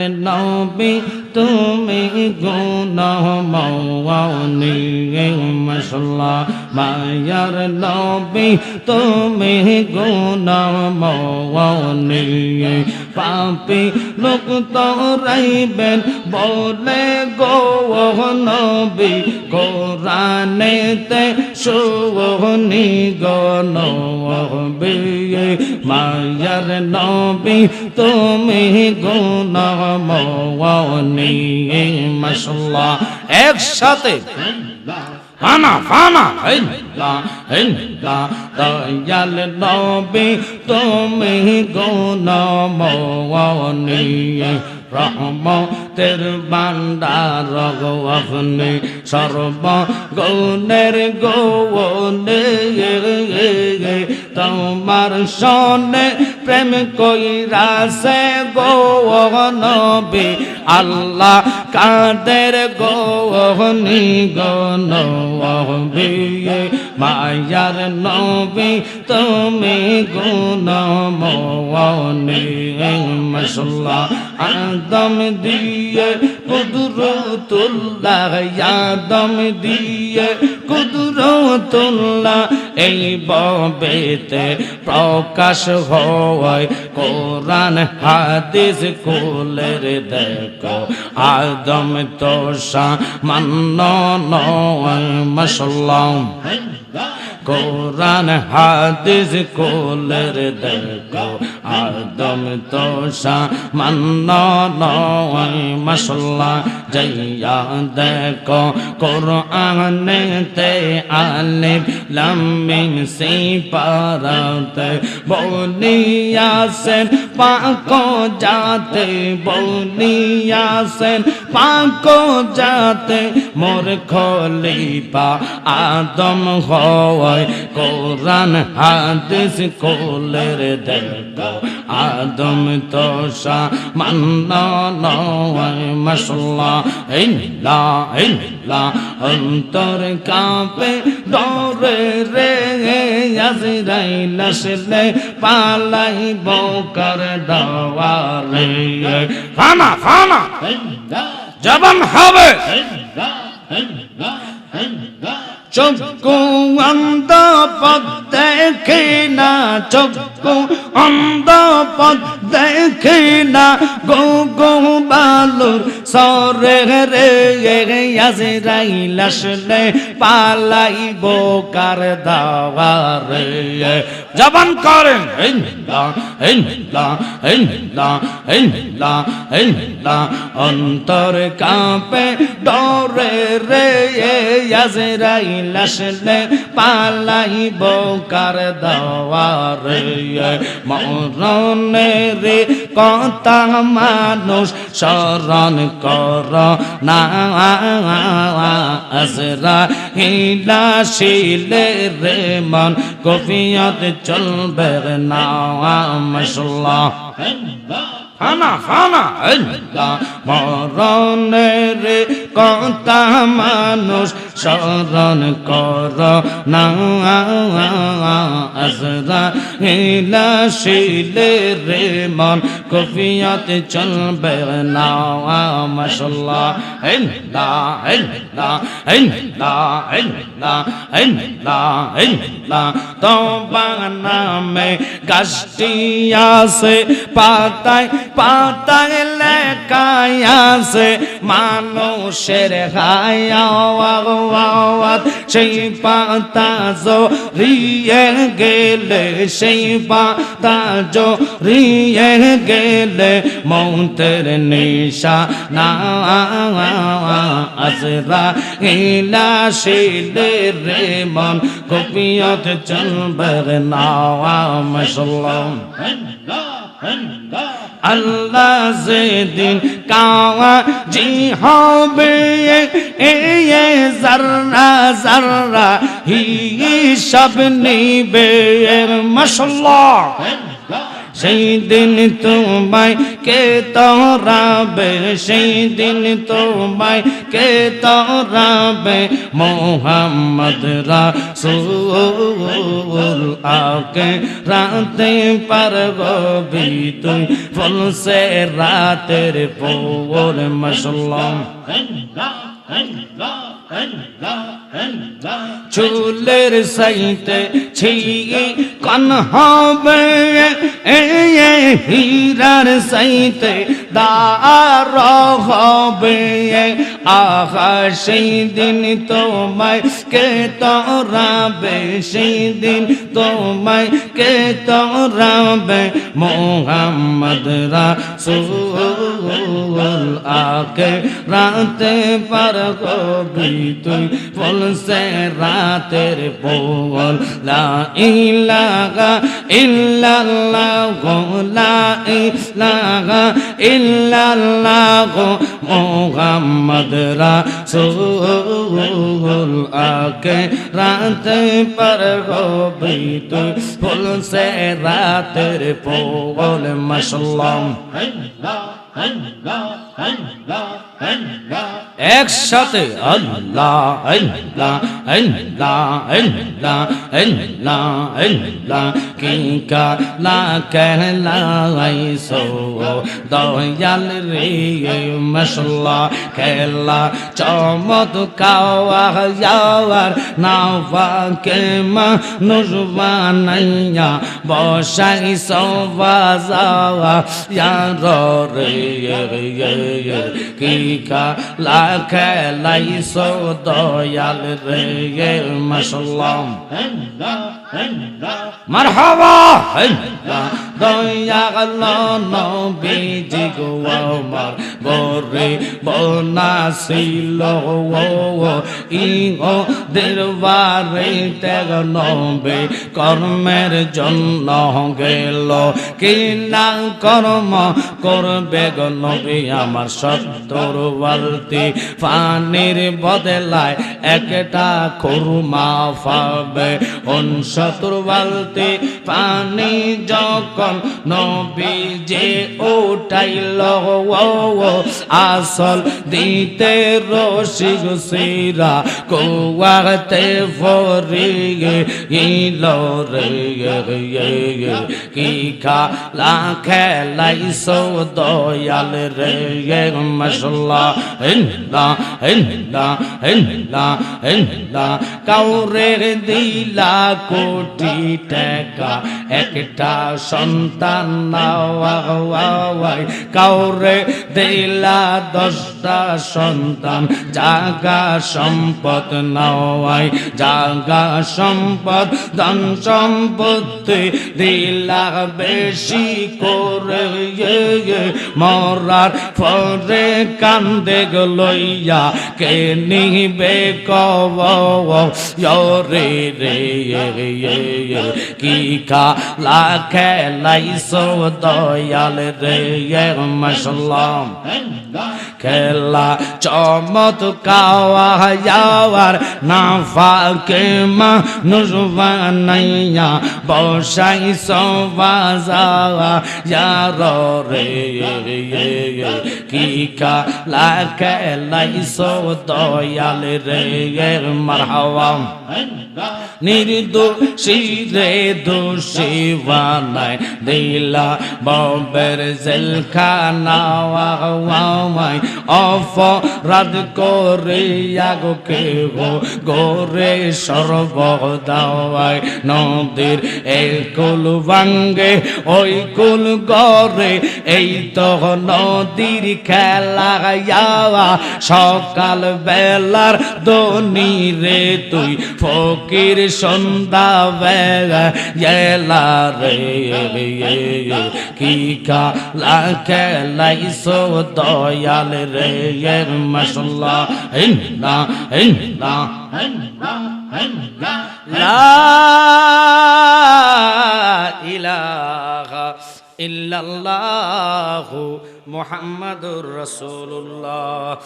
নবী, তুমি গুনাহ মাওয়ানি মশলা মায়ার নবী, তুমি গুনাহ মাওয়ানি পাপি লোক তো রাইবেন বলে গো নবী, কোরআনেতে সুবনি গো নবী। মায়ার নবী, তুমি মাওয়ানি মশলা একসাথে ফানা ফানা দয়াল নবী, তুমি গুণমনি রহমতের বান্দার গো আপনি সর্ব গৌনের গৌনে তোমার সনে প্রেম কইরাছে গো নবী। আল্লাহ কাদের গৌনি গন মায়ার নবী তুমি গুণ মৌনি মশলা আদম দিয়ে কুদরতুল্লাহ, আদম দিয়ে কুদরতুল্লাহ। এই ববেতে প্রকাশ হয়, কোরআন হাদিস কুলের দেখো। আদম তো সামান্য নয় মশলাম কোরআন হাদিস কোলের দেখো। আদম তো সামান্য নয় মশলা জইয়া দেখো, কোরআনেতে আলিফ লামিম সি পারাতে বনিয়াসেন, পাকো যাতে বনিয়াসেন, পাকো যাতে মোর খলিফা আদম হয়। কোরআন হাদিস কোলের দেখো আদম তো সামান্য নয় মশলা ইল্লা ইল্লা অন্তর কাঁপে ডরে রে আজরাইল আসলে পালাই বকর দাওয়ারে ফানা ফানা জবান হবে। চক্ষু অন্ধ পদ দেখে না চক্ষু অন্ধ পদ দেখে না গো গো বালুর সরে রে আজরাইল আসলে পালাইব কার দাওয়ারে। জবান করেন অন্তর কাঁপে ডরে রে আজরাইল আসলে পালাইব কার দাওয়ারে। মরণের কথা মানুষ শরণ কর না। হিলা শিলে রে মন, কফিয়ত চলবে না মশলা ফানা ফানা। মরণের কথা মানুষ স্মরণ কর না, আজরা হিলা শিলে রে মন, কফিয়ত চলবে না মশলা হিন্দা হিন্দা হিন্দা হিন্দা হিন্দা হিন্দা তো বানামে গাছটি আছে, পাতায় পাতায় লেখায় আছে, মানুষের হায়াওয়াত সেই পাতা জড়িয়ে গেলে, সেই পাতা জড়িয়ে গেলে মৌতের নিশা না। আজরা ইলা শিলে রে মন কপিয়ত চলবে না। মশলাম আল্লাহ যেদিন কাওয়া জি হবে এ জাররা জাররা হি সব নিবে মশলা সেই দিন তোমায় কে তরাবে? সেই দিন তোমায় কে তরাবে? মোহাম্মদ রাসূল আকে রাতে পার গবি তুই, ফলসে রাতের পোর মসলম চুলের সাইতে ছি কন হবে। হীরার সাইতে দার হবে। আহা সেই দিন তোমায় কে তোরাবে? সেই দিন তোমায় কে তোরাবে? মোহাম্মদ রাসূল আকে রাতে পার কবি তুই বলছে রাতের বল, লা ইলাহা ইল্লাল্লাহ লা ইলাহা ইল্লাল্লাহ মোহাম্মদ রাসূল আকে রাতে পার কবি তুই বলছে রাতের বল মাশাল্লাহ একসাথে আল্লাহ আল্লাহ আল্লাহ আল্লাহ আল্লাহ আল্লাহ, কি কালা কেলাইছো, দয়াল রে মশলা খেলা চমৎ কাওয়া যাওয়ার নাওয়াকে মানুষবানাইয়া বসাই সবাজাওয়া ইয়ার রে কি কালা খেলাইছো দয়াল রে মশলাম মারহাবা দয়া গেল নবীজি গো আমার বরে বনাছিল ইগো দেরবারে তেগ নবে কর্মের জন্য গেল কি কর্ম করবে গো নবী আমার সত্তর বালতি পানির বদলায় একটা খুরমা পাবে উনসত্তর বালতি পানি যখন নবী যে উঠাইল। আসল দিতে রসিক সিরা কুয়াতে ফরিয়ে ইল রে কি খালা খেলাইছো দয়াল রে মশলা হিন্দা হিন্দা হিন্দা হিন্দা। কাউরে দিলা কোটি টাকা একটা সন্তান কাউরে দিলা দশটা সন্তান। জাগা সম্পদ নাওয়াই জাগা সম্পদ, ধন সম্পত্তি দিলা বেশি করে মরার পরে কান্দে গলইয়া কে নিবে কব রে রে কি কালা লাইসো দয়াল রে মশলাম খেলা চমৎ কাওয়া যাওয়ার না ফাকে মা নুজবানাইয়া বসাই সবাজাওয়া যার রে কি কালা খেলাইছো দয়াল রে মারহাওয়া নির্দোষী রে, দোষী বানায় দিলা ববের জেলখানা। অপরাধ করে আগো কে গো গোরে সর্বদাওয়ায় নদীর এই কুল ভাঙ্গে, ওই কুল গরে এই তো নদীর খেলা সকাল বেলার দনি রে তুই, ফকির সন্ধ্যা বেলা এলা রে কি কালা খেলাইছো দয়াল? রে মশলা হিন্দা হিন্দা লা ইলাহা ইল্লাল্লাহু মুহাম্মাদুর রাসূলুল্লাহ।